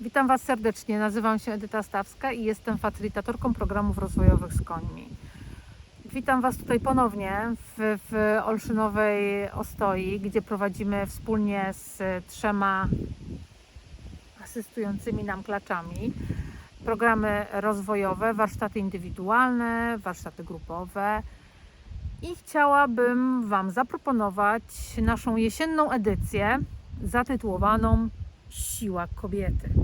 Witam Was serdecznie. Nazywam się Edyta Stawska i jestem facylitatorką programów rozwojowych z końmi. Witam Was tutaj ponownie w, w Olszynowej Ostoi, gdzie prowadzimy wspólnie z trzema asystującymi nam klaczami programy rozwojowe, warsztaty indywidualne, warsztaty grupowe. I chciałabym Wam zaproponować naszą jesienną edycję zatytułowaną Siła kobiety.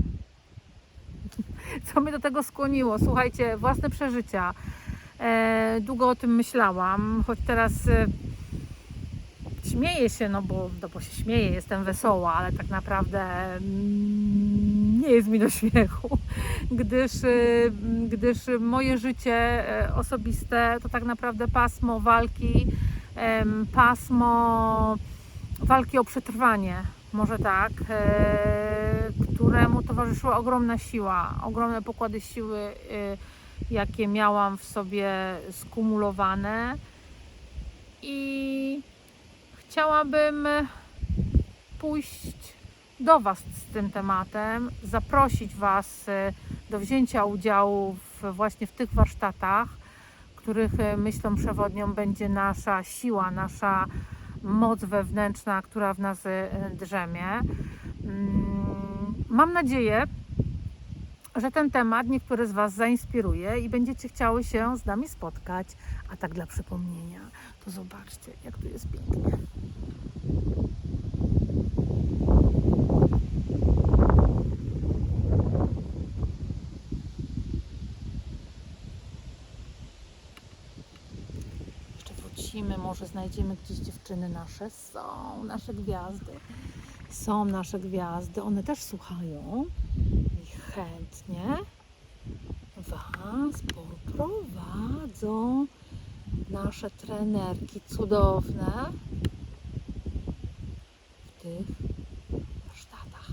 Co mnie do tego skłoniło? Słuchajcie, własne przeżycia. E, długo o tym myślałam, choć teraz e, śmieję się, no bo, no bo się śmieję, jestem wesoła, ale tak naprawdę mm, nie jest mi do śmiechu, gdyż, e, gdyż moje życie e, osobiste to tak naprawdę pasmo walki, pasmo walki o przetrwanie, może tak, e, któremu towarzyszyła ogromna siła, ogromne pokłady siły, e, jakie miałam w sobie skumulowane i chciałabym pójść do Was z tym tematem, zaprosić Was e, do wzięcia udziału w, właśnie w tych warsztatach, których e, myślą przewodnią będzie nasza siła, nasza moc wewnętrzna, która w nas drzemie. Mam nadzieję, że ten temat niektóre z Was zainspiruje i będziecie chciały się z nami spotkać. A tak dla przypomnienia, to zobaczcie, jak tu jest pięknie. Jeszcze wrócimy, może znajdziemy gdzieś dziewczyny nasze. Są nasze gwiazdy. Są nasze gwiazdy. One też słuchają i chętnie Was poprowadzą nasze trenerki cudowne w tych warsztatach.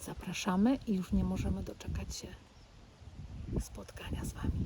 Zapraszamy i już nie możemy doczekać się spotkania z Wami.